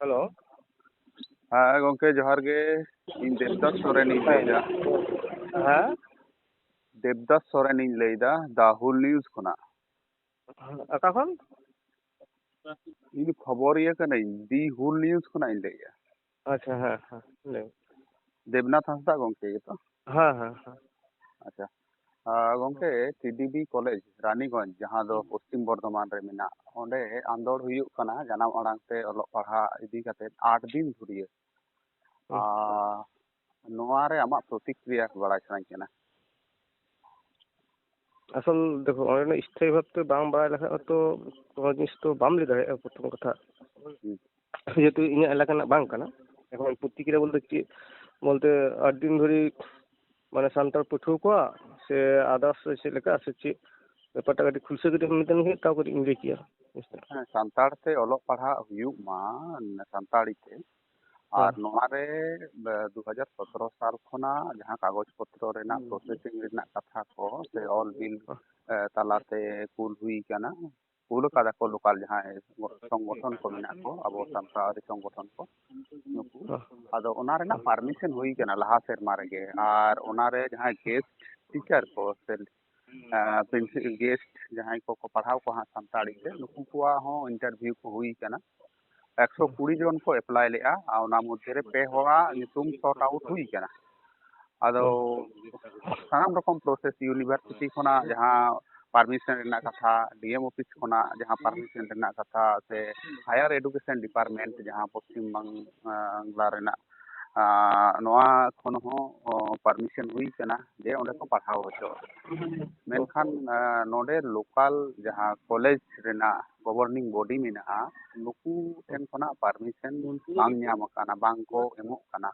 Hello ᱦᱮᱸ ᱜᱚᱝᱠᱮ ᱡᱚᱦᱟᱨ ᱜᱮ ᱤᱧ ᱫᱮᱵᱫᱟᱥ ᱥᱚᱨᱮᱱᱤᱧ ᱞᱟᱹᱭᱫᱟ ᱦᱮᱸ ᱫᱮᱵᱫᱟᱥ ᱥᱚᱨᱮᱱᱤᱧ ᱞᱟᱹᱭᱫᱟ ᱫᱟ ᱦᱩᱞ ᱱᱤᱭᱩᱡ ᱠᱷᱚᱱᱟᱜ ᱚᱠᱟ ᱠᱷᱚᱱ ᱤᱧ ᱠᱷᱚᱵᱚᱨᱤᱭᱟᱹ ᱠᱟᱹᱱᱟᱹᱧ ᱫᱤ ᱦᱩᱞ ᱱᱤᱭᱩᱡ ᱠᱷᱚᱱᱟᱜ ᱤᱧ ᱞᱟᱹᱭᱮᱜᱼᱟ ᱟᱪᱪᱷᱟ ᱦᱮᱸ ᱦᱮᱸ ᱞᱟᱹᱭ ᱢᱮ ᱫᱮᱵᱱᱟᱛᱷ ᱦᱟᱸᱥᱫᱟ ᱜᱚᱝᱠᱮ ᱜᱮᱛᱚ ᱦᱮᱸ ᱦᱮᱸ ᱦᱮᱸ ᱟᱪᱪᱷᱟ ᱟᱸ ᱜᱚᱝᱠᱮ ᱴᱤᱰᱤᱵᱤ ᱠᱚᱞᱮᱡᱽ ᱨᱟᱱᱤᱜᱚᱸᱡᱽ ᱡᱟᱦᱟᱸ ᱫᱚ ᱯᱚᱥᱪᱤᱢ ᱵᱚᱨᱫᱷᱚᱢᱟᱱ ᱨᱮ ᱢᱮᱱᱟᱜ ᱚᱸᱰᱮ ᱟᱸᱫᱳᱲ ᱦᱩᱭᱩᱜ ᱠᱟᱱᱟ ᱡᱟᱱᱟᱢ ᱟᱲᱟᱝ ᱛᱮ ᱚᱞᱚᱜ ᱯᱟᱲᱦᱟᱜ ᱤᱫᱤ ᱠᱟᱛᱮᱫ ᱟᱴ ᱫᱤᱱ ᱫᱷᱩᱨᱭᱟᱹ ᱟᱨ ᱱᱚᱣᱟ ᱨᱮ ᱟᱢᱟᱜ ᱯᱨᱚᱛᱤᱠᱨᱤᱭᱟ ᱵᱟᱲᱟᱭ ᱥᱟᱱᱟᱧ ᱠᱟᱱᱟ আসল দেখো অনেক স্থায়ী ভাবতে বাং ᱵᱟᱲᱟᱭ ᱞᱮᱠᱷᱟᱱ ᱛᱚ কোনো জিনিস তো বাম লি দাঁড়ায় প্রথম কথা যেহেতু ইᱧᱟᱹᱜ এলাকা না বাং কানা এখন প্রতিক্রিয়া বলতে কি বলতে আট দিন ধরে মানে সান্তাল পঠুয়া কোয়া ᱥᱮ ᱟᱫᱟᱨᱥ ᱥᱮ ᱪᱮᱫ ᱞᱮᱠᱟ ᱥᱮ ᱪᱮᱫ ᱵᱮᱯᱟᱨᱴᱟᱜ ᱠᱟᱹᱴᱤᱡ ᱠᱷᱩᱞᱥᱟᱹ ᱠᱟᱹᱴᱤᱡ ᱮᱢ ᱢᱮᱛᱟᱹᱧ ᱠᱷᱟᱱ ᱛᱟᱣ ᱠᱟᱹᱴᱤᱡ ᱤᱧ ᱞᱟᱹᱭ ᱠᱮᱭᱟ ᱦᱮᱸ ᱥᱟᱱᱛᱟᱲ ᱛᱮ ᱚᱞᱚᱜ ᱯᱟᱲᱦᱟᱜ ᱦᱩᱭᱩᱜ ᱢᱟ ᱥᱟᱱᱛᱟᱲᱤ ᱛᱮ ᱟᱨ ᱱᱚᱣᱟ ᱨᱮ ᱫᱩ ᱦᱟᱡᱟᱨ ᱥᱚᱛᱨᱚ ᱥᱟᱞ ᱠᱷᱚᱱᱟᱜ ᱡᱟᱦᱟᱸ ᱠᱟᱜᱚᱡᱽ ᱯᱚᱛᱨᱚ ᱨᱮᱱᱟᱜ ᱯᱨᱚᱥᱮᱥᱤᱝ ᱨᱮᱱᱟᱜ ᱠᱟᱛᱷᱟ ᱠᱚ ᱥᱮ ᱚᱞ ᱵᱤᱞ ᱛᱟᱞᱟᱛᱮ ᱠᱩᱞ ᱦᱩᱭ ᱠᱟᱱᱟ ᱠᱩᱞ ᱠᱟᱫᱟ ᱠᱚ ᱞᱳᱠᱟᱞ ᱡᱟᱦᱟᱸᱭ সংগঠন ᱠᱚ ᱢᱮᱱᱟᱜ ᱠᱚ ᱟᱵᱚ ᱥᱟᱱᱛᱟᱲ সংগঠᱱ ᱠᱚ ᱱᱩᱠᱩ ᱟᱫᱚ ᱚᱱᱟ ᱨᱮᱱᱟᱜ ᱯᱟᱨᱢᱤᱥᱚᱱ ᱦᱩᱭ ᱠᱟᱱᱟ ᱞᱟᱦᱟ ᱥᱮᱨᱢᱟ ᱨᱮᱜᱮ ᱟᱨ ᱚᱱᱟᱨᱮ ᱡᱟᱦᱟᱸᱭ ᱜᱮᱥᱴ ᱴᱤᱪᱟᱨ ᱠᱚ ᱥᱮ ᱜᱮᱥᱴ ᱡᱟᱦᱟᱸᱭ ᱠᱚᱠᱚ ᱯᱟᱲᱦᱟᱣ ᱠᱚᱣᱟ ᱦᱟᱸᱜ ᱥᱟᱱᱛᱟᱲᱤ ᱛᱮ ᱱᱩᱠᱩ ᱠᱚᱣᱟᱜ ᱦᱚᱸ ᱤᱱᱴᱟᱨᱵᱷᱤᱭᱩ ᱠᱚ ᱦᱩᱭ ᱠᱟᱱᱟ ᱮᱠᱥᱚ ᱠᱩᱲᱤ ᱡᱚᱱ ᱠᱚ ᱮᱯᱞᱟᱭ ᱞᱮᱜᱼᱟ ᱟᱨ ᱚᱱᱟ ᱢᱚᱫᱽᱫᱷᱮ ᱨᱮ ᱯᱮ ᱦᱚᱲᱟᱜ ᱧᱩᱛᱩᱢ ᱥᱚᱨᱴ ᱟᱣᱩᱴ ᱦᱩᱭ ᱠᱟᱱᱟ ᱟᱫᱚ ᱥᱟᱱᱟᱢ ᱨᱚᱠᱚᱢ ᱯᱨᱚᱥᱮᱥ ᱤᱭᱩᱱᱤᱵᱷᱟᱨᱥᱤᱴᱤ ᱠᱷᱚᱱᱟᱜ ᱡᱟᱦᱟᱸ ᱯᱟᱨᱢᱤᱥᱚᱱ ᱨᱮᱱᱟᱜ ᱠᱟᱛᱷᱟ ᱰᱤ ᱮᱢ ᱚᱯᱷᱤᱥ ᱠᱷᱚᱱᱟᱜ ᱡᱟᱦᱟᱸ ᱯᱟᱨᱢᱤᱥᱚᱱ ᱨᱮᱱᱟᱜ ᱠᱟᱛᱷᱟ ᱥᱮ ᱦᱟᱭᱟᱨ ᱮᱰᱩᱠᱮᱥᱚᱱ ᱰᱤᱯᱟᱨᱴᱢᱮᱱᱴ ᱡᱟᱦᱟᱸ ᱯᱚᱥᱪᱤᱢ ᱵᱟᱝᱞᱟ ᱨᱮᱱᱟᱜ ᱱᱚᱣᱟ ᱠᱷᱚᱱ ᱦᱚᱸ ᱯᱟᱨᱢᱤᱥᱚᱱ ᱦᱩᱭ ᱠᱟᱱᱟ ᱡᱮ ᱚᱸᱰᱮ ᱠᱚ ᱯᱟᱲᱦᱟᱣ ᱦᱚᱪᱚ ᱢᱮᱱᱠᱷᱟᱱ ᱱᱚᱰᱮ ᱞᱳᱠᱟᱞ ᱡᱟᱦᱟᱸ ᱠᱚᱞᱮᱡᱽ ᱨᱮᱱᱟᱜ ᱜᱚᱵᱷᱚᱨᱱᱤᱝ ᱵᱚᱰᱤ ᱢᱮᱱᱟᱜᱼᱟ ᱱᱩᱠᱩ ᱴᱷᱮᱱ ᱠᱷᱚᱱᱟᱜ ᱯᱟᱨᱢᱤᱥᱚᱱ ᱵᱟᱝ ᱧᱟᱢ ᱟᱠᱟᱱᱟ ᱵᱟᱝ ᱠᱚ ᱮᱢᱚᱜ ᱠᱟᱱᱟ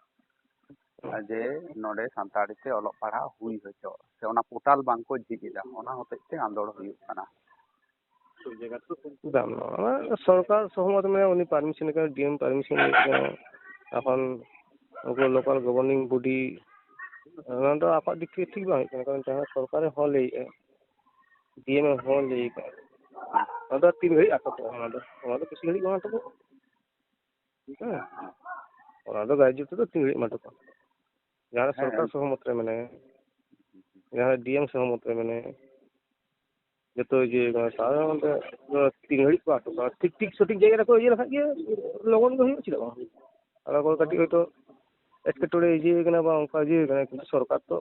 ᱡᱮ ᱱᱚᱰᱮ ᱥᱟᱱᱛᱟᱲᱤ ᱛᱮ ᱚᱞᱚᱜ ᱯᱟᱲᱦᱟᱜ ᱦᱩᱭ ᱦᱚᱪᱚ ᱥᱮ ᱚᱱᱟ ᱯᱳᱨᱴᱟᱞ ᱵᱟᱝᱠᱚ ᱡᱷᱤᱡ ᱮᱫᱟ ᱚᱱᱟ ᱦᱚᱛᱮᱡ ᱛᱮ ᱟᱸᱫᱳᱲ ᱦᱩᱭᱩᱜ ᱠᱟᱱᱟ দাম সরকার সহমত মেনে উনি পারমিশন ডিএম পারমিশন এখন ᱩᱱᱠᱩ ᱞᱳᱠᱟᱞ ᱜᱚᱵᱷᱚᱨᱱᱤᱝ ᱵᱚᱰᱤ ᱚᱱᱟ ᱫᱚ ᱟᱠᱚᱣᱟᱜ ᱫᱤᱠ ᱛᱷᱮᱠᱮ ᱴᱷᱤᱠ ᱵᱟᱝ ᱦᱩᱭᱩᱜ ᱠᱟᱱᱟ ᱠᱟᱨᱚᱱ ᱡᱟᱦᱟᱸ ᱥᱚᱨᱠᱟᱨᱮ ᱦᱚᱸ ᱞᱟᱹᱭᱮᱜᱼᱟ ᱰᱤ ᱮᱢ ᱮ ᱦᱚᱸ ᱞᱟᱹᱭᱟᱠᱟᱜᱼᱟ ᱟᱫᱚ ᱛᱤᱱ ᱜᱷᱟᱹᱲᱤᱡ ᱟᱴᱚᱠᱚᱜᱼᱟ ᱚᱱᱟ ᱫᱚ ᱚᱱᱟ ᱫᱚ ᱵᱮᱥᱤ ᱜᱷᱟᱹᱲᱤᱡ ᱵᱟᱝ ᱟᱴᱚᱠᱚᱜᱼᱟ ᱦᱮᱸ ᱚᱱᱟ ᱫᱚ ᱜᱟᱭᱤᱰ ᱛᱮᱫᱚ ᱛᱤᱱ ᱜᱷᱟᱹᱲᱤᱡ ᱮᱢ ᱟᱴᱚᱠᱚᱜᱼᱟ ᱡᱟᱦᱟᱸᱨᱮ ᱥᱚᱨᱠᱟᱨ ᱥᱚᱦᱚᱢᱚᱛ ᱨᱮ ᱢᱮᱱᱟᱭᱟ ᱡᱟᱦᱟᱸᱨᱮ ᱰᱤ ᱮᱢ ᱥᱚᱦᱚᱢᱚᱛ ᱨᱮ ᱢᱮᱱᱟᱭᱟ ᱡᱚᱛᱚ ᱡᱮ ᱥᱟᱫᱷᱟᱨᱚᱱᱚᱛᱚ ᱛᱤᱱ ᱜᱷᱟᱹᱲᱤᱡ ᱠᱚ ᱟᱴᱚᱠᱚᱜᱼᱟ ᱴᱷᱤᱠ ᱴᱷᱤᱠ ᱥᱚᱴᱷᱤᱠ ᱡᱟᱭᱜᱟ ᱨᱮᱠᱚ ᱤᱭᱟᱹ ᱞᱮᱠᱷᱟᱱ ᱜᱮ ᱞᱚᱜᱚᱱ ᱜᱮ ᱦᱩᱭᱩᱜᱼᱟ ᱪᱮᱫᱟᱜ ᱵᱟᱝ ᱟᱫᱚ ᱚᱠᱚᱭ ᱠᱟᱹᱴᱤᱡ ᱦᱚᱭᱛᱳ ᱮᱴᱠᱮᱴᱚᱬᱮ ᱦᱤᱡᱩᱜ ᱠᱟᱱᱟ ᱵᱟᱝ ᱚᱱᱠᱟ ᱤᱭᱟᱹ ᱠᱟᱱᱟ ᱠᱤᱱᱛᱩ ᱥᱚᱨᱠᱟᱨ ᱛᱚ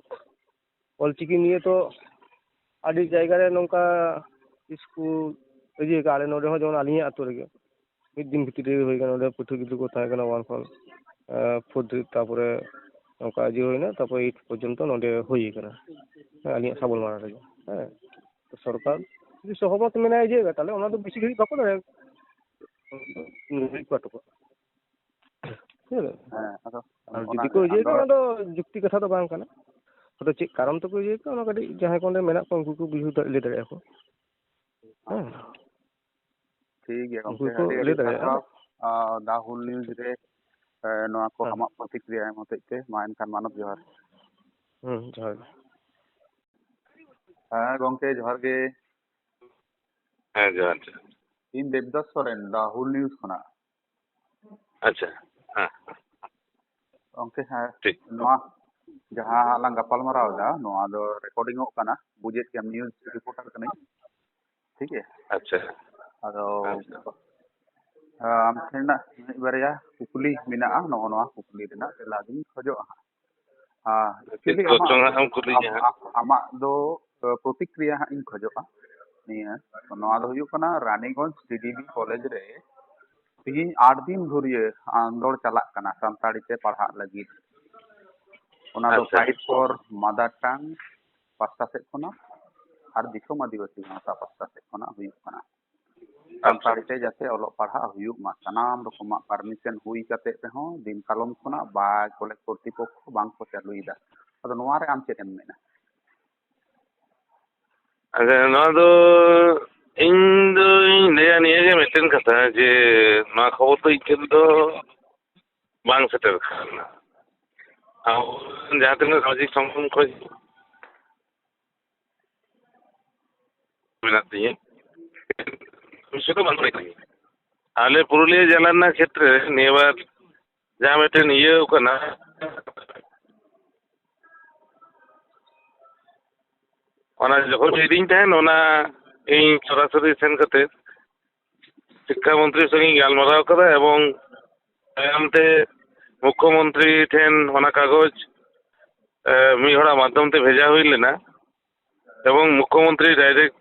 ᱚᱞᱪᱤᱠᱤ ᱱᱤᱭᱮ ᱛᱚ ᱟᱹᱰᱤ ᱡᱟᱭᱜᱟ ᱨᱮ ᱱᱚᱝᱠᱟ ᱤᱥᱠᱩᱞ ᱤᱭᱟᱹ ᱠᱟᱜᱼᱟ ᱟᱞᱮ ᱱᱚᱰᱮ ᱦᱚᱸ ᱡᱮᱢᱚᱱ ᱟᱹᱞᱤᱧᱟᱜ ᱟᱛᱳ ᱨᱮᱜᱮ ᱢᱤᱫ ᱫᱤᱱ ᱵᱷᱤᱛᱤᱨ ᱨᱮᱜᱮ ᱦᱩᱭ ᱟᱠᱟᱱᱟ ᱱᱚᱰᱮ ᱯᱟᱹᱴᱷᱩᱣᱟᱹ ᱜᱤᱫᱽᱨᱟᱹ ᱠᱚ ᱛᱟᱦᱮᱸ ᱠᱟᱱᱟ ᱚᱣᱟᱱ ᱠᱷᱚᱱ ᱯᱷᱳᱨ ᱫᱷᱟᱹᱵᱤᱡ ᱛᱟᱯᱚᱨᱮ ᱱᱚᱝᱠᱟ ᱤᱭᱟᱹ ᱦᱩᱭᱮᱱᱟ ᱛᱟᱯᱚᱨᱮ ᱮᱭᱤᱴ ᱯᱚᱨᱡᱚᱱᱛᱚ ᱱᱚᱰᱮ ᱦᱩᱭ ᱟᱠᱟᱱᱟ ᱦᱮᱸ ᱟᱹᱞᱤᱧᱟᱜ ᱥᱟᱵᱚᱞᱢᱟᱨᱟ ᱨᱮᱜᱮ ᱦᱮᱸ ᱥᱚᱨᱠᱟᱨ ᱡᱩᱫᱤ ᱥᱚᱦᱚᱢᱚᱛ ᱢᱮᱱᱟᱭ ᱤᱭᱟᱹ ᱛᱟᱦᱚᱞᱮ ᱚᱱᱟ ᱫᱚ ᱵᱮᱥᱤ ᱜᱷᱟᱹᱲᱤᱡ ᱵᱟᱠᱚ ᱫᱟᱲᱮᱭᱟᱜᱼᱟ ᱜᱷᱟᱹᱲᱤᱡ ᱠᱚ ᱟᱴᱚᱠᱚᱜᱼᱟ ᱟᱨ ᱡᱩᱫᱤ ᱠᱚ ᱤᱭᱟᱹᱭ ᱠᱷᱟᱱ ᱚᱱᱟ ᱫᱚ ᱡᱩᱠᱛᱤ ᱠᱟᱛᱷᱟ ᱫᱚ ᱵᱟᱝ ᱠᱟᱱᱟ ᱟᱫᱚ ᱪᱮᱫ ᱠᱟᱨᱚᱱ ᱛᱮᱠᱚ ᱤᱭᱟᱹᱭ ᱠᱟᱱᱟ ᱚᱱᱟ ᱠᱟᱹᱴᱤᱡ ᱡᱟᱦᱟᱸᱭ ᱠᱚ ᱚᱸᱰᱮ ᱢᱮᱱᱟᱜ ᱠᱚᱣᱟ ᱩᱱᱠᱩ ᱠᱚ ᱵᱩᱡᱷᱟᱹᱣ ᱫᱟᱲᱮ ᱞᱟᱹᱭ ᱫᱟᱲᱮᱭᱟᱜᱼᱟ ᱠᱚ ᱦᱮᱸ ᱴᱷᱤᱠ ᱜᱮᱭᱟ ᱜᱚᱢᱠᱮ ᱟᱹᱰᱤ ᱟᱹᱰᱤ ᱥᱟᱨᱦᱟᱣ ᱫᱟ ᱦᱩᱞ ᱱᱤᱭᱩᱡ ᱨᱮ ᱱᱚᱣᱟ ᱠᱚ ᱟᱢᱟᱜ ᱯᱨᱚᱛᱤᱠᱨᱤᱭᱟ ᱮᱢ ᱦᱚᱛᱮᱡ ᱛᱮ ᱢᱟ ᱮᱱᱠᱷᱟᱱ ᱢᱟᱱᱚᱛ ᱡᱚᱦᱟᱨ ᱦᱩᱸ ᱡᱚᱦᱟᱨ ᱦᱮᱸ ᱜᱚᱢᱠᱮ ᱡᱚᱦᱟᱨ ᱜᱮ ᱦᱮᱸ ᱡᱚᱦᱟᱨ ᱤᱧ ᱫᱮᱵᱫᱟᱥ ᱥᱚᱨᱮᱱ ᱫᱟ ᱦᱩᱞ ᱱᱤᱭᱩᱡ ᱠᱷᱚᱱᱟᱜ ᱟᱪᱪᱷᱟ ओके जहाँ गपालमारा रेकॉर्डिंग बुजेट के न्यूज़ रिपोर्टर कहीं ठीक है? अच्छा। आम ठेन बारे कुकली मेना नवा कुकली तेला खजा। दो प्रतिक्रिया खजा। रानीगंज सी डी कॉलेज रे ᱛᱤᱦᱤᱧ ᱟᱴ ᱫᱤᱱ ᱫᱷᱩᱨᱭᱟᱹ ᱟᱸᱫᱳᱲ ᱪᱟᱞᱟᱜ ᱠᱟᱱᱟ ᱥᱟᱱᱛᱟᱲᱤ ᱛᱮ ᱯᱟᱲᱦᱟᱜ ᱞᱟᱹᱜᱤᱫ ᱚᱱᱟ ᱫᱚ ᱟᱪᱪᱷᱟ ᱯᱷᱟᱭᱤᱴ ᱯᱷᱚᱨ ᱢᱟᱫᱟᱨ ᱴᱟᱝ ᱯᱟᱥᱴᱟ ᱥᱮᱫ ᱠᱷᱚᱱᱟᱜ ᱟᱨ ᱫᱤᱥᱚᱢ ᱟᱹᱫᱤᱵᱟᱹᱥᱤ ᱜᱟᱶᱛᱟ ᱯᱟᱥᱴᱟ ᱥᱮᱫ ᱠᱷᱚᱱᱟᱜ ᱦᱩᱭᱩᱜ ᱠᱟᱱᱟ ᱟᱪᱪᱷᱟ ᱥᱟᱱᱛᱟᱲᱤ ᱛᱮ ᱡᱟᱛᱮ ᱚᱞᱚᱜ ᱯᱟᱲᱦᱟᱜ ᱦᱩᱭᱩᱜ ᱢᱟ ᱥᱟᱱᱟᱢ ᱨᱚᱠᱚᱢᱟᱜ ᱯᱟᱨᱢᱤᱥᱚᱱ ᱦᱩᱭ ᱠᱟᱛᱮᱫ ᱨᱮᱦᱚᱸ ᱫᱤᱱ ᱠᱟᱞᱚᱢ ᱠᱷᱚᱱᱟᱜ ᱵᱟ ᱠᱚᱞᱮᱡᱽ ᱠᱚᱨᱛᱨᱤᱯᱚᱠᱠᱷᱚ ᱵᱟᱝᱠᱚ ᱪᱟᱹᱞᱩᱭᱮᱫᱟ ᱟᱫᱚ ᱱᱚᱣᱟ ᱨᱮ ᱟᱢ ᱪᱮᱫ ᱮᱢ ᱢᱮᱱᱟ ᱟᱪᱪᱷᱟ ᱱᱚᱣᱟ ᱫᱚ ᱤᱧ ᱫᱚᱧ ᱞᱟᱹᱭᱟ ᱱᱤᱭᱟᱹᱜᱮ ᱢᱤᱫᱴᱮᱱ ᱠᱟᱛᱷᱟ ᱡᱮ ᱱᱚᱣᱟ ᱠᱷᱚᱵᱚᱨ ᱫᱚ ᱤᱧ ᱴᱷᱮᱱ ᱫᱚ ᱵᱟᱝ ᱥᱮᱴᱮᱨ ᱟᱠᱟᱱᱟ ᱟᱵᱚ ᱡᱟᱦᱟᱸ ᱛᱤᱱᱟᱹᱜ ᱥᱟᱢᱟᱡᱤᱠ ᱥᱚᱝᱜᱚᱴᱷᱚᱱ ᱠᱷᱚᱡ ᱢᱮᱱᱟᱜ ᱛᱤᱧᱟᱹ ᱯᱩᱭᱥᱟᱹ ᱫᱚ ᱵᱟᱝ ᱦᱩᱭ ᱛᱤᱧᱟᱹ ᱟᱞᱮ ᱯᱩᱨᱩᱞᱤᱭᱟᱹ ᱡᱮᱞᱟ ᱨᱮᱱᱟᱜ ᱠᱷᱮᱛᱨᱮ ᱱᱤᱭᱟᱹᱵᱟᱨ ᱡᱟᱦᱟᱸ ᱢᱤᱫᱴᱮᱱ ᱤᱭᱟᱹ ᱠᱟᱱᱟ ᱚᱱᱟ ᱡᱚᱠᱷᱚᱱ ᱤᱫᱤᱧ ᱛᱟᱦᱮᱱ ᱚᱱᱟ ᱤᱧ ᱥᱚᱨᱟᱥᱚᱨᱤ ᱥᱮᱱ ᱠᱟᱛᱮ ᱥᱤᱠᱠᱷᱟ ᱢᱚᱱᱛᱨᱤ ᱥᱚᱸᱜᱮ ᱤᱧ ᱜᱟᱞᱢᱟᱨᱟᱣ ᱠᱟᱫᱟ ᱮᱵᱚᱝ ᱛᱟᱭᱚᱢ ᱛᱮ ᱢᱩᱠᱠᱷᱚ ᱢᱚᱱᱛᱨᱤ ᱴᱷᱮᱱ ᱚᱱᱟ ᱠᱟᱜᱚᱡᱽ ᱢᱤᱫ ᱦᱚᱲᱟᱜ ᱢᱟᱫᱽᱫᱷᱚᱢ ᱛᱮ ᱵᱷᱮᱡᱟ ᱦᱩᱭ ᱞᱮᱱᱟ এবং মুখ্যমন্ত্রী ডাইরেক্ট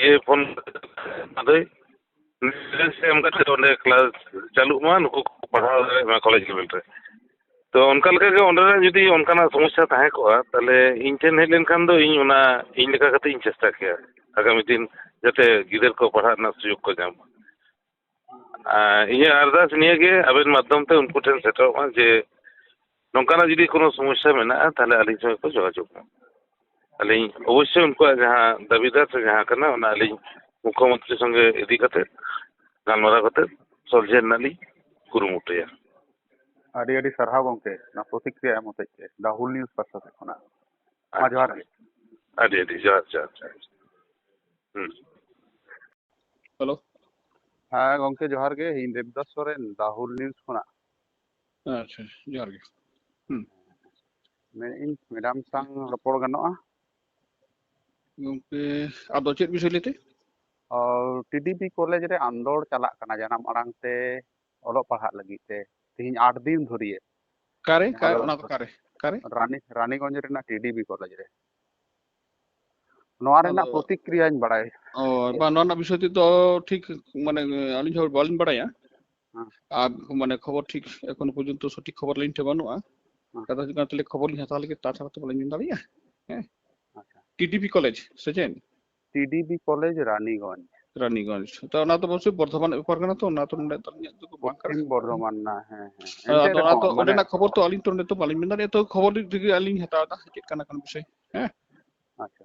ইয়ে ফোন আদই নির্দেশ এম কাটে ওনে ক্লাস চালু মা নুকু পড়াও রে মা কলেজ লেভেল রে তো অনকা লেখা গে ওনে যদি অনকানা সমস্যা থাকে কোয়া তাহলে ইন ঠেন হেলেন খান দো ইন ওনা ইন লেখা কাতে ইন চেষ্টা কেয়া ᱟᱜᱟᱢী ᱫᱤᱱ ᱡᱟᱛᱮ ᱜᱤᱫᱟᱹᱨ ᱠᱚ ᱯᱟᱲᱦᱟᱜ ᱨᱮᱱᱟᱜ ᱥᱩᱡᱳᱜᱽ ᱠᱚ ᱧᱟᱢ ᱟᱨ ᱤᱧᱟᱹᱜ ᱟᱨᱫᱟᱥ ᱱᱤᱭᱟᱹᱜᱮ ᱟᱵᱮᱱ ᱢᱟᱫᱽᱫᱷᱚᱢ ᱛᱮ ᱩᱱᱠᱩ ᱴᱷᱮᱱ ᱥᱮᱴᱮᱨᱚᱜ ᱢᱟ ᱡᱮ ᱱᱚᱝᱠᱟᱱᱟᱜ ᱡᱩᱫᱤ কোনো ᱥᱚᱢᱚᱥᱥᱟ ᱢᱮᱱᱟᱜᱼᱟ ᱛᱟᱦᱞᱮ ᱟᱹᱞᱤᱧ ᱥᱚᱸᱜᱮ ᱠᱚ ᱡᱳᱜᱟᱡᱳᱜᱽ ᱢᱟ ᱟᱹᱞᱤᱧ ᱚᱵᱚᱥᱥᱳᱭ ᱩᱱᱠᱩᱣᱟᱜ ᱡᱟᱦᱟᱸ ᱫᱟᱹᱵᱤᱫᱟᱨ ᱥᱮ ᱡᱟᱦᱟᱸ ᱠᱟᱱᱟ ᱚᱱᱟ ᱟᱹᱞᱤᱧ ᱢᱩᱠᱷᱚᱢᱚᱱᱛᱨᱤ ᱥᱚᱸᱜᱮ ᱤᱫᱤ ᱠᱟᱛᱮ ᱜᱟᱞᱢᱟᱨᱟᱣ ᱠᱟᱛᱮ ᱥᱚᱞᱦᱮ ᱨᱮᱱᱟᱜ ᱞᱤᱧ ᱠᱩᱨᱩᱢᱩᱴᱩᱭᱟ ᱟᱹᱰᱤ ᱟᱹᱰᱤ ᱥᱟᱨᱦᱟᱣ ᱜᱚᱝᱠᱮ ᱚᱱᱟ ᱯᱨᱚᱛᱤᱠᱨᱤᱭᱟ ᱮᱢ ᱦᱚᱛᱮᱡ ᱛᱮ ᱫᱟᱦᱩᱞ ᱱᱤᱭᱩᱡ ᱯᱟᱥᱴᱟ ᱥᱮᱫ ᱠᱷᱚᱱᱟᱜ ᱢᱟ ᱡᱚᱦᱟᱨ ᱜᱮ ᱟᱹᱰᱤ ᱟᱹᱰᱤ ᱡᱚᱦᱟᱨ ᱡᱚᱦᱟᱨ ᱡᱚᱦᱟᱨ ᱦᱩᱸ ᱦᱮᱞᱳ ᱦᱮᱸ ᱜᱚᱝᱠᱮ ᱡᱚᱦᱟᱨ ᱜᱮ ᱤᱧ ᱫᱮᱵᱫᱟᱥ ᱥᱚᱨᱮᱱ ᱫᱟᱦᱩᱞ ᱱᱤᱭᱩᱡ ᱠᱷᱚᱱᱟᱜ ᱟᱪᱪᱷᱟ ᱡᱚᱦᱟᱨ ᱜᱮ ᱦᱩᱸ ᱢᱮᱱᱮᱫ ᱤᱧ ᱢᱮᱰᱟᱢ ᱥᱟᱶ ᱨᱚᱯᱚᱲ ᱜᱟᱱᱚᱜᱼᱟ ᱜᱚᱝᱠᱮ ᱟᱫᱚ ᱪᱮᱫ ᱵᱤᱥᱚᱭ ᱞᱟᱹᱭᱛᱮ ᱴᱤᱰᱤᱯᱤ ᱠᱚᱞᱮᱡᱽ ᱨᱮ ᱟᱱᱫᱳᱲ ᱪᱟᱞᱟᱜ ᱠᱟᱱᱟ ᱡᱟᱱᱟᱢ ᱟᱲᱟᱝ ᱛᱮ ᱚᱞᱚᱜ ᱯᱟᱲᱦᱟᱜ ᱞᱟᱹᱜᱤᱫ ᱛᱮ ᱛᱮᱦᱤᱧ ᱟᱴ ᱫᱤᱱ ᱫᱷᱩᱨᱤᱭᱟᱹ ᱚᱠᱟᱨᱮ ᱡᱟᱦᱟᱸ ᱫᱚ ᱚᱱᱟ ᱫᱚ ᱚᱠᱟᱨᱮ ᱚᱠᱟᱨᱮ ᱨᱟᱱᱤ ᱨᱟᱱᱤᱜᱚᱸᱡᱽ ᱨᱮᱱᱟᱜ ᱴᱤᱰᱤᱯᱤ ᱠᱚᱞᱮᱡᱽ ᱨᱮ ᱱᱚᱣᱟ ᱨᱮᱱᱟᱜ ᱯᱨᱚᱛᱤᱠᱨᱤᱭᱟᱧ ᱵᱟᱲᱟᱭ ᱚ ᱵᱟᱝ ᱱᱚᱣᱟ ᱨᱮᱱᱟᱜ ᱵᱤᱥᱚᱭ ᱛᱮᱫᱚ ᱴᱷᱤᱠ ᱢᱟᱱᱮ ᱟᱹᱞᱤᱧ ᱦᱚᱸ ᱵᱟᱹᱞᱤᱧ ᱵᱟᱲᱟᱭᱟ ᱟᱨ ᱢᱟᱱᱮ খবর ᱴᱷᱤক এখনও পর্যন্ত সঠিক খবর ᱞᱤᱧ ᱴᱷᱮ ᱵᱟᱹᱱᱩᱜᱼᱟ কথা হচ্ছে তাহলে খবর লিᱧ হাতাᱣ ᱞᱟᱹᱜᱤᱫ তাছাড়া তো বালিᱧ দাঁড়িয়েᱜᱼᱟ হ্যাঁ টিডিপি কলেজ সে টিডিপি কলেজ রানীগঞ্জ রানীগঞ্জ তো না তো বলছি বর্ধমান পরগনা তো না তো নড়ে তো বর্ধমান না হ্যাঁ হ্যাঁ তো ওটা না খবর তো আলিং তো নড়ে তো বালিং মেন দাঁড়িয়ে তো খবর দিকে আলিং হাতাওটা চেক কানা কান বিষয় হ্যাঁ আচ্ছা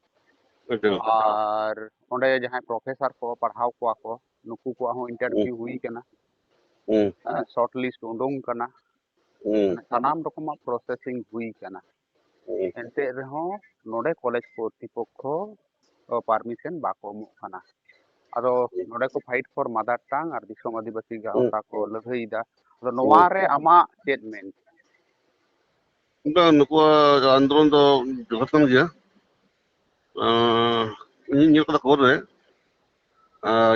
ᱟᱨ ᱚᱸᱰᱮ ᱡᱟᱦᱟᱸᱭ ᱯᱨᱚᱯᱷᱮᱥᱟᱨ ᱠᱚ ᱯᱟᱲᱦᱟᱣ ᱠᱚᱣᱟ ᱠᱚ ᱱᱩᱠᱩ ᱠᱚᱣᱟᱜ ᱦᱚᱸ ᱤᱱᱴᱟᱨᱵᱷᱤᱭᱩ ᱦᱩᱭ ᱠᱟᱱᱟ ᱦᱩᱸ ᱥᱚᱨᱴ ᱞᱤᱥᱴ ᱩᱰᱩᱝ ᱠᱟᱱᱟ ᱦᱩᱸ ᱢᱟᱱᱮ ᱥᱟᱱᱟᱢ ᱨᱚᱠᱚᱢᱟᱜ ᱯᱨᱚᱥᱮᱥᱤᱝ ᱦᱩᱭ ᱠᱟᱱᱟ ᱦᱩᱸ ᱮᱱᱛᱮ ᱨᱮᱦᱚᱸ ᱱᱚᱰᱮ ᱠᱚᱞᱮᱡᱽ ᱠᱚᱨᱛᱨᱤᱯᱚᱠᱠᱷᱚ ᱯᱟᱨᱢᱤᱥᱚᱱ ᱵᱟᱠᱚ ᱮᱢᱚᱜ ᱠᱟᱱᱟ ᱟᱫᱚ ᱱᱚᱰᱮ ᱠᱚ ᱯᱷᱟᱭᱤᱴ ᱯᱷᱚᱨ ᱢᱟᱫᱟᱨ ᱴᱟᱝ ᱟᱨ ᱫᱤᱥᱚᱢ ᱟᱹᱫᱤᱵᱟᱹᱥᱤ ᱦᱩᱸ ᱜᱟᱶᱛᱟ ᱠᱚ ᱞᱟᱹᱲᱦᱟᱹᱭᱮᱫᱟ ᱟᱫᱚ ᱱᱚᱣᱟᱨᱮ ᱟᱢᱟᱜ ᱪᱮᱫ ᱢᱮᱱ ᱵᱟᱝ ᱱᱩᱠᱩᱣᱟᱜ ᱟᱱᱫᱳᱞᱚᱱ ᱫᱚ ᱡᱚᱛᱷᱟᱛ ᱠᱟᱱ ᱜᱮᱭᱟ ᱤᱧ ᱧᱮᱞ ᱠᱟᱫᱟ ᱠᱷᱚᱵᱚᱨ ᱨᱮ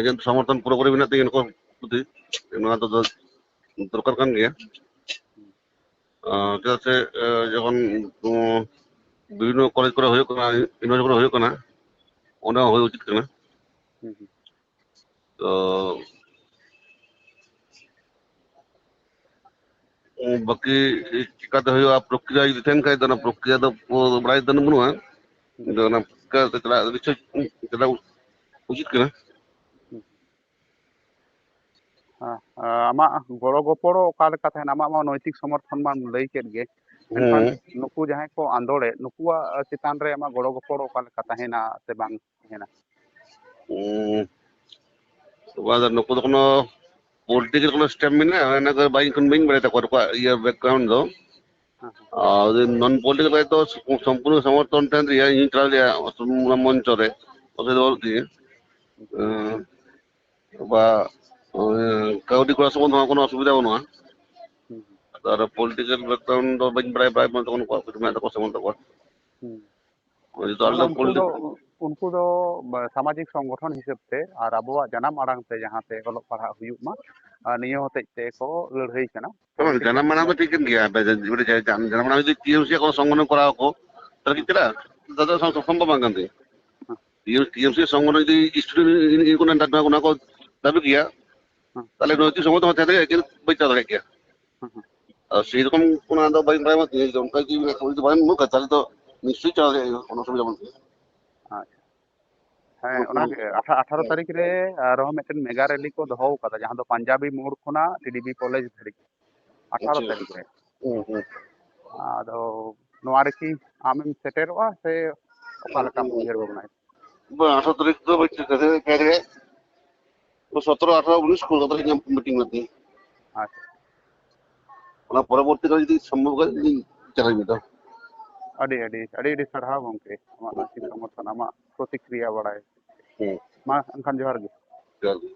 ᱡᱮᱱ ᱥᱚᱢᱚᱨᱛᱷᱚᱱ ᱯᱩᱨᱟᱹᱯᱩᱨᱤ ᱢᱮᱱᱟᱜ ᱛᱮᱜᱮ ᱱᱩᱠᱩ ᱯᱨᱚᱛᱤ ᱱᱚᱣᱟ ᱫᱚ ᱫᱚᱨᱠᱟᱨ ᱠᱟᱱ ᱜᱮᱭᱟ ᱪᱮᱫᱟᱜ ᱥᱮ ᱡᱚᱠᱷᱚᱱ বিভিন্ন কলেজ করে হয়ে কানা ইউনিভার্সিটি করে হয়ে কানা অনেক হয়ে উচিত কানা তো বাকি চিকাতে হয়ে প্রক্রিয়া যদি থেন খাই তো প্রক্রিয়া তো বাড়াই দেন বনুয়া ᱯᱨᱚᱠᱨᱤᱭᱟ ᱫᱚ ᱵᱟᱲᱟᱭ ᱫᱚ ᱵᱟᱹᱱᱩᱜᱼᱟ ᱟᱫᱚ ᱚᱱᱟ ᱪᱤᱠᱟᱹᱛᱮ ᱪᱟᱞᱟᱜ ᱱᱤᱥᱪᱳᱭ ᱪᱟᱞᱟᱣ ᱩᱪᱤᱛ ᱠᱟᱱᱟ ᱦᱮᱸ, ᱟᱢᱟᱜ ᱜᱚᱲᱚ ᱜᱚᱯᱚᱲᱚ ᱚᱠᱟ ᱞᱮᱠᱟ ᱛᱟᱦᱮᱱᱟ ᱟᱢᱟᱜ ᱢᱟ ᱱᱳᱭᱛᱤᱠ ᱥᱚᱢᱚᱨᱛᱷᱚᱱ ᱢᱟᱢ ᱞᱟᱹᱭ ᱠᱮᱫ ᱜᱮ ᱢᱮᱱᱠᱷᱟᱱ ᱦᱩᱸ ᱱᱩᱠᱩ ᱡᱟᱦᱟᱸᱭ ᱠᱚ ᱟᱸᱫᱳᱲᱮᱫ ᱱᱩᱠᱩᱣᱟᱜ ᱪᱮᱛᱟᱱ ᱨᱮ ᱟᱢᱟᱜ ᱜᱚᱲᱚ ᱜᱚᱯᱚᱲᱚ ᱚᱠᱟ ᱞᱮᱠᱟ ᱛᱟᱦᱮᱱᱟ ᱥᱮ ᱵᱟᱝ ᱛᱟᱦᱮᱱᱟ ᱩᱸ, ᱟᱫᱚ ᱱᱩᱠᱩ ᱫᱚ ᱠᱳᱱᱳ ᱯᱚᱞᱤᱴᱤᱠᱮᱞ ᱠᱳᱱᱳ ᱥᱴᱮᱯ ᱢᱮᱱᱟᱜᱼᱟ ᱚᱱᱟ ᱫᱚ ᱵᱟᱹᱧ ᱵᱟᱹᱧ ᱵᱟᱲᱟᱭ ᱛᱟᱠᱚᱣᱟ ᱱᱩᱠᱩᱣᱟᱜ ᱤᱭᱟᱹ ᱵᱮᱠᱜᱨᱟᱩᱱᱰ ᱫᱚ ନନ ପଲିଟିକାଲ ପାଇଁ ତ ସମ୍ପୂର୍ଣ୍ଣ ସମର୍ଥନ ଥାନ୍ତି ମଞ୍ଚରେ বা কাউডি করা সময় তোমার কোনো অসুবিধাও না। তার পলিটিক্যাল ব্যাকগ্রাউন্ড প্রায় প্রায় মনে তখন কথা সময় তখন যেহেতু আলাদা পলিটিক্যাল ᱯᱚᱞᱤᱴᱤᱠᱮᱞ ᱵᱮᱠᱜᱨᱟᱩᱱᱰ ᱫᱚ ᱵᱟᱹᱧ ᱵᱟᱲᱟᱭᱟ ᱵᱟᱲᱟᱭ ᱵᱟᱹᱱᱩᱜ ᱛᱟᱠᱚᱣᱟ ᱩᱱᱠᱩᱣᱟᱜ ᱢᱮᱱᱟᱜ ᱛᱟᱠᱚᱣᱟ ᱥᱮ ᱵᱟᱹᱱᱩᱜ ᱛᱟᱠᱚᱣᱟ ᱦᱩᱸ ᱡᱚᱛᱚ ᱟᱞᱮ ᱢᱟᱱᱮ ᱫᱚ ᱩᱱᱠᱩ ᱫᱚ ᱯᱚᱞᱤᱴᱤᱠᱮᱞ ᱩᱱᱠᱩ ᱫᱚ ᱥᱟᱢᱟᱡᱤᱠ ᱥᱚᱝᱜᱚᱴᱷᱚᱱ ᱦᱤᱥᱟᱹᱵ ᱛᱮ ᱟᱨ ᱟᱵᱚᱣᱟᱜ ᱡᱟᱱᱟᱢ ᱟᱲᱟᱝ ᱛᱮ ᱡᱟᱦᱟᱸᱛᱮ ᱚᱞᱚᱜ ᱯᱟᱲᱦᱟᱜ ᱦᱩᱭᱩᱜ ᱢᱟ ᱟᱨ ᱱᱤᱭᱟᱹ ᱦᱚᱛᱮᱡ ᱛᱮᱠᱚ ᱞᱟᱹᱲᱦᱟᱹᱭ ᱠᱟᱱᱟ ᱵᱟᱝ ᱯᱚᱞᱤᱴᱤᱠᱮᱞ ᱡᱟᱱᱟᱢ ᱟᱲᱟᱝ ᱫᱚ ᱴᱷᱤᱠ ᱠᱟᱱ ᱜᱮᱭᱟ ᱡᱟᱱᱟᱢ ᱟᱲᱟᱝ ᱡᱩᱫᱤ ᱴᱤᱮᱢᱥᱤ ᱠᱚ ᱥᱚᱝᱜᱚᱴᱷᱚᱱ ᱠᱚᱨᱟᱣ ᱟᱠᱚ ᱛᱟᱦᱞᱮ ᱠᱤ ᱪᱟᱞᱟᱜᱼᱟ ᱫᱟᱫᱟ ᱥᱚᱢᱵᱷᱚᱵ ᱵᱟᱝ ᱠᱟᱱ ᱛᱤᱧᱟᱹ ᱴᱤᱮᱢᱥᱤ ᱥᱚᱝᱜᱚᱴᱷᱚᱱ ᱡᱩᱫᱤ ᱥᱴᱩᱰᱮᱱᱴ ᱚᱱᱟ ᱠᱚ ᱫᱟᱹᱵᱤ ᱠᱮᱭᱟ ᱛᱟᱦᱞᱮ ᱱᱳᱭᱛᱤᱠ ᱥᱚᱢᱢᱚᱛ ᱦᱚᱸ ᱛᱟᱦᱮᱸ ᱫᱟᱲᱮᱭᱟᱜᱼᱟ ᱠᱤᱱᱛᱩ ᱵᱟᱹᱧ ᱪᱟᱞᱟᱣ ᱫᱟᱲᱮᱭᱟᱜ ᱠᱮᱭᱟ ᱟᱨ ᱥᱮᱨᱚᱠᱚᱢ ᱚᱱᱟ ᱫᱚ ᱵᱟᱹᱧ ᱵᱟᱲᱟᱭ ᱛᱤᱧᱟᱹ ᱚᱱᱠᱟ ᱡᱩᱫᱤ ᱵᱟᱹᱱᱩᱜ ᱠᱷᱟᱡ ᱛᱟᱦᱞᱮ ᱫᱚ ᱱᱤᱥᱪᱚᱭ ᱪᱟᱞᱟᱣ ᱫᱟᱲᱮᱭᱟᱜᱼᱟ ᱦᱮᱸ ᱚᱱᱟ ᱟᱴᱷᱟᱨᱚ ᱛᱟᱹᱨᱤᱠᱷ ᱨᱮ ᱟᱨᱦᱚᱸ ᱢᱤᱫᱴᱮᱱ ᱢᱮᱜᱟ ᱨᱮᱞᱤ ᱠᱚ ᱫᱚᱦᱚ ᱟᱠᱟᱫᱟ ᱡᱟᱦᱟᱸ ᱫᱚ ᱯᱟᱧᱡᱟᱵᱤ ᱢᱳᱲ ᱠᱷᱚᱱᱟᱜ ᱴᱤᱰᱤᱵᱤ ᱠᱚᱞᱮᱡᱽ ᱫᱷᱟᱹᱨᱤᱡ ᱟᱴᱷᱟᱨᱚ ᱛᱟᱹᱨᱤᱠᱷ ᱨᱮ ᱟᱫᱚ ᱱᱚᱣᱟ ᱨᱮᱠᱤ ᱟᱢᱮᱢ ᱥᱮᱴᱮᱨᱚᱜᱼᱟ ᱥᱮ ᱚᱠᱟ ᱞᱮᱠᱟᱢ ᱩᱭᱦᱟᱹᱨ ᱵᱷᱟᱵᱽᱱᱟᱭ ᱵᱟ ᱟᱴᱷᱟᱨᱚ ᱛᱟᱹᱨᱤᱠᱷ ᱫᱚ ᱵᱟᱹᱧ ᱥᱮᱴᱮᱨ সতেরো আঠারো উনিশ কলকাতা থেকে মিটিং আছে আচ্ছা ওনা পরবর্তীকালে যদি সম্ভব হয় যদি চালাই মিটাও আড়ি আড়ি আড়ি আড়ি সাড়া গমকে আমার সমর্থন আমার প্রতিক্রিয়া বাড়ায় ᱯᱨᱚᱛᱤᱠᱨᱤᱭᱟ ᱵᱟᱲᱟᱭ ᱦᱩᱸ ᱢᱟ ᱮᱱᱠᱷᱟᱱ ᱡᱚᱦᱟᱨ ᱜᱮ ᱡᱚᱦᱟᱨ ᱜᱮ